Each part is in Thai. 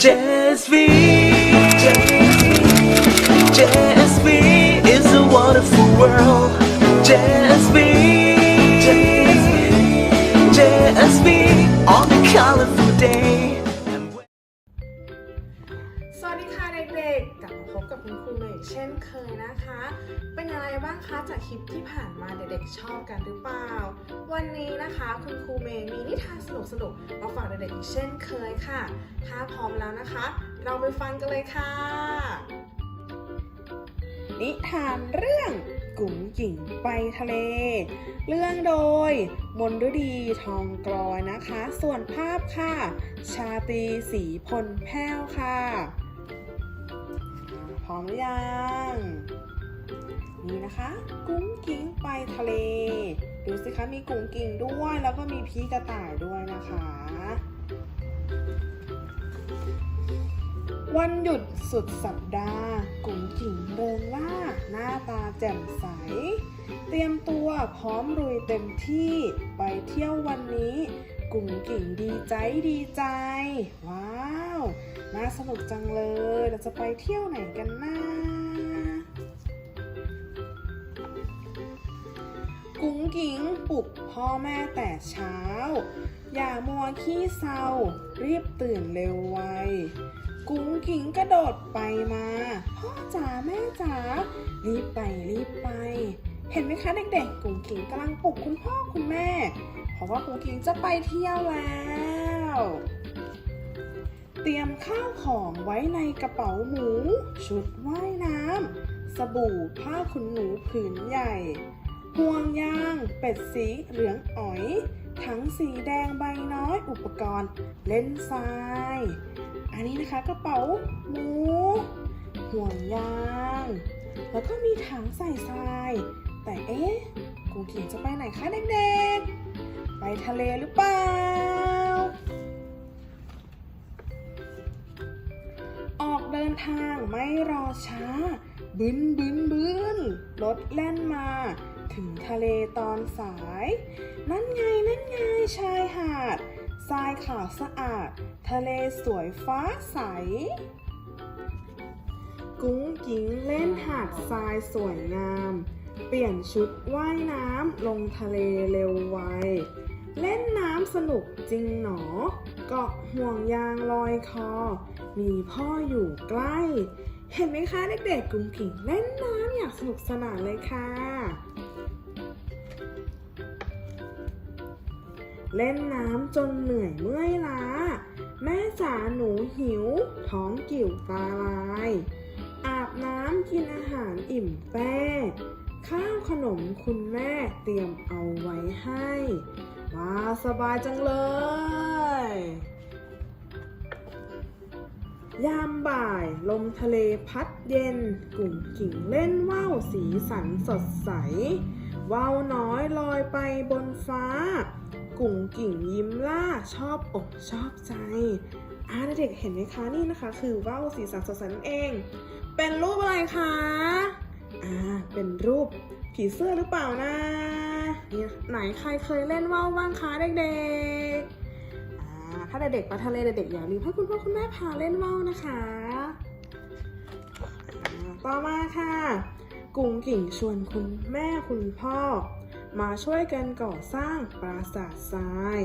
JSV JSV is a wonderful world. JSV JSV on a colorful day เช่นเคยนะคะ เป็นยังไงบ้างคะจากคลิปที่ผ่านมาเด็กๆชอบกันหรือเปล่า วันนี้นะคะคุณครูเมย์มีนิทานสนุกๆมาฝากเด็กๆอีกเช่นเคยค่ะ ถ้าพร้อมแล้วนะคะ เราไปฟังกันเลยค่ะ นิทานเรื่องกุ๋งหญิงไปทะเล เรื่องโดย มนฤดีทองกลอยนะคะ ส่วนภาพค่ะ ชาตรีสีพลแพ้วค่ะ ร้อมหรือยัง นี่นะคะ กุ้งกิ้งไปทะเล ดูสิคะมีกุ้งกิ้งด้วยแล้วก็มีพีกระต่ายด้วยนะคะ วันหยุดสุดสัปดาห์ กุ้งกิ่งเริงล่าหน้าตาแจ่มใส เตรียมตัวพร้อมลุยเต็มที่ไปเที่ยววันนี้ กุ้งกิ่งดีใจดีใจ ว้าว น่าสนุกจังเลย เราจะไปเที่ยวไหนกันนะกุ้งกิ้งปลุกพ่อแม่แต่เช้า อย่ามัวขี้เศร้า รีบตื่นเร็วไว กุ้งกิ้งกระโดดไปมา พ่อจ๋าแม่จ๋า รีบไปรีบไป เห็นไหมคะเด็กๆกุ้งกิ้งกำลังปลุกคุณพ่อคุณแม่ เพราะว่ากุ้งกิ้งจะไปเที่ยวแล้ว เตรียมข้าวของไว้ในกระเป๋าหมู ชุดว่ายน้ำ สบู่ผ้าขนหนูผืนใหญ่ห่วงยาง เป็ดสีเหลืองอ๋อย ทั้งสีแดงใบน้อยอุปกรณ์ เล่นทราย อันนี้นะคะกระเป๋าหมูห่วงยาง แล้วก็มีถังใส่ทราย แต่เอ๊ะกูเขียนจะไปไหนคะเด็กๆ ไปทะเลหรือเปล่า นทางไม่รอช้า บึนบึนบึนรถแล่นมา ถึงทะเลตอนสาย นั่นไงนั่นไงชายหาดทรายขาวสะอาด ทะเลสวยฟ้าใส กุ้งกิ้งเล่นหาดทรายสวยงาม เปลี่ยนชุดว่ายน้ำลงทะเลเร็วไว เล่นน้ำสนุกจริงหนอ เกาะ ห่วงยางลอยคอ มีพ่ออยู่ใกล้ เห็นไหมคะเด็กๆกุ้งกิ่งเล่นน้ำอย่างสนุกสนานเลยค่ะ เล่นน้ำจนเหนื่อยเมื่อยล้า แม่จ๋าหนูหิว ท้องกิ่วตาลาย อาบน้ำกินอาหารอิ่มแป้ข้าวขนมคุณแม่เตรียมเอาไว้ให้ ว้าสบายจังเลย ยามบ่าย ลมทะเลพัดเย็นกุ่งกิ่งเล่นว่าวสีสันสดใสว่าวน้อยลอยไปบนฟ้ากุ่งกิ่งยิ้มล่าชอบอกชอบใจอ่าเด็กๆเห็นไหมคะนี่นะคะ คือว่าวสีสันสดใสนั่นเอง เป็นรูปอะไรคะอ่าเป็นรูปผีเสื้อหรือเปล่านะเนี่ยไหนใครเคยเล่นว่าวบ้างคะเด็กๆ ถ้าเด็กๆไปทะเลเด็กๆอย่าลืมให้คุณพ่อคุณแม่พาเล่นว่าวนะคะ ต่อมาค่ะ กุ้งกิ่งชวนคุณแม่คุณพ่อ มาช่วยกันก่อสร้างปราสาททราย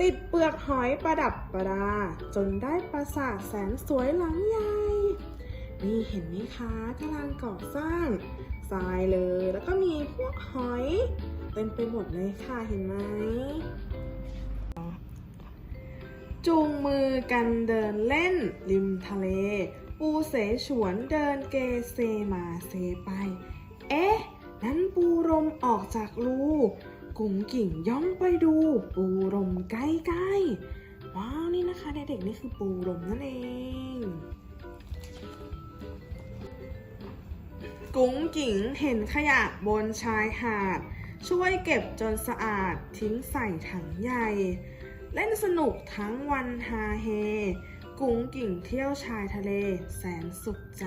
ติดเปลือกหอยประดับประดา จนได้ปราสาทแสนสวยหลังใหญ่นี่เห็นไหมคะกำลังก่อสร้างทรายเลย แล้วก็มีพวกหอย เต็มไปหมดเลยค่ะเห็นไหม จูงมือกันเดินเล่นริมทะเล ปูเสฉวนเดินเกเซมาเซไป เอ๊ะ นั้นปูรมออกจากรูกุ๋งกิ่งย่องไปดู ปูรมใกล้ๆ ว้าวนี่นะคะเด็กๆนี่คือปูรมนั่นเอง กุ้งกิ่งเห็นขยะบนชายหาด ช่วยเก็บจนสะอาดทิ้งใส่ถังใหญ่ เล่นสนุกทั้งวันฮาเฮ กุ้งกิ่งเที่ยวชายทะเล แสนสุขใจ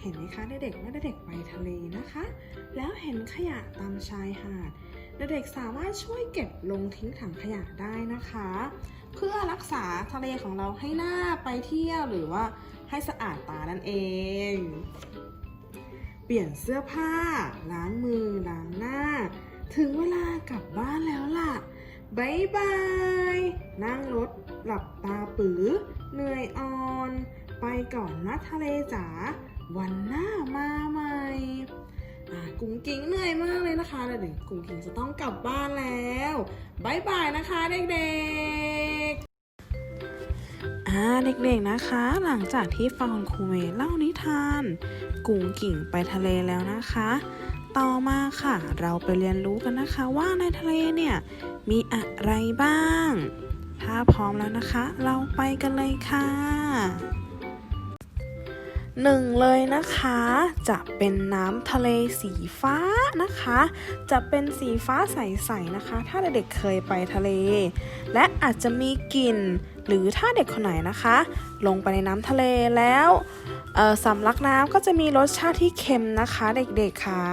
เห็นไหมคะเด็กๆว่าเด็กๆไปทะเลนะคะ แล้วเห็นขยะตามชายหาดเด็กๆสามารถช่วยเก็บลงทิ้งถังขยะได้นะคะ เพื่อรักษาทะเลของเราให้น่าไปเที่ยวหรือว่าให้สะอาดตานั่นเอง เปลี่ยนเสื้อผ้า ล้างมือล้างหน้า ถึงเวลากลับบ้านแล้วล่ะ บายบาย นั่งรถหลับตาปือเหนื่อยอ่อน ไปก่อนนะทะเลจ๋า วันหน้ามาใหม่กุ้งกิ้งเหนื่อยมากเลยนะคะแล้วเดี๋ยวกุ้งกิ้งจะต้องกลับบ้านแล้วบายบายนะคะเด็กๆอ่าเด็กๆนะคะ หลังจากที่ฟังคุณครูเมย์เล่านิทาน กุ้งกิ่งไปทะเลแล้วนะคะ ต่อมาค่ะ เราไปเรียนรู้กันนะคะว่าในทะเลเนี่ยมีอะไรบ้าง ถ้าพร้อมแล้วนะคะ เราไปกันเลยค่ะหนึ่งเลยนะคะจะเป็นน้ำทะเลสีฟ้านะคะ จะเป็นสีฟ้าใสๆนะคะ ถ้าเด็กๆเคยไปทะเล และอาจจะมีกลิ่นหรือถ้าเด็กคนไหนนะคะ ลงไปในน้ำทะเลแล้ว สำลักน้ำก็จะมีรสชาติที่เค็มนะคะเด็กๆค่ะ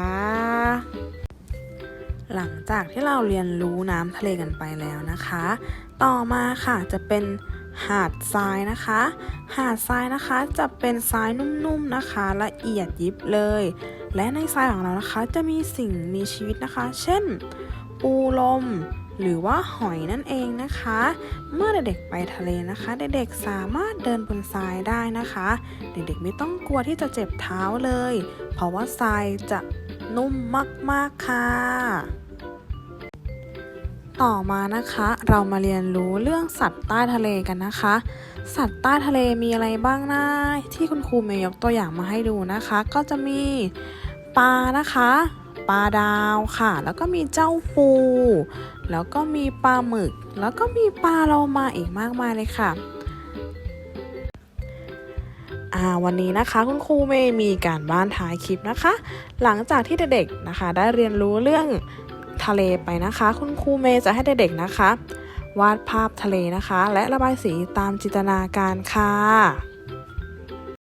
หลังจากที่เราเรียนรู้น้ำทะเลกันไปแล้วนะคะ ต่อมาค่ะจะเป็นหาดทรายนะคะ หาดทรายนะคะจะเป็นทรายนุ่มๆนะคะ ละเอียดยิบเลย และในทรายของเรานะคะจะมีสิ่งมีชีวิตนะคะ เช่น ปูลม หรือว่าหอยนั่นเองนะคะ เมื่อเด็กๆไปทะเลนะคะ เด็กๆสามารถเดินบนทรายได้นะคะ เด็กๆไม่ต้องกลัวที่จะเจ็บเท้าเลย เพราะว่าทรายจะนุ่มมากๆค่ะ ต่อมานะคะเรามาเรียนรู้เรื่องสัตว์ใต้ทะเลกันนะคะ สัตว์ใต้ทะเลมีอะไรบ้างนะที่คุณครูเมย์ยกตัวอย่างมาให้ดูนะคะ ก็จะมีปลานะคะ ปลาดาวค่ะ แล้วก็มีเจ้าปู แล้วก็มีปลาหมึก แล้วก็มีปลาโลมาอีกมากมายเลยค่ะวันนี้นะคะคุณครูเมย์มีการบ้านท้ายคลิปนะคะ หลังจากที่เด็กๆนะคะ ได้เรียนรู้เรื่องทะเลไปนะคะ คุณครูเมย์จะให้เด็กๆนะคะ วาดภาพทะเลนะคะ และระบายสีตามจินตนาการค่ะ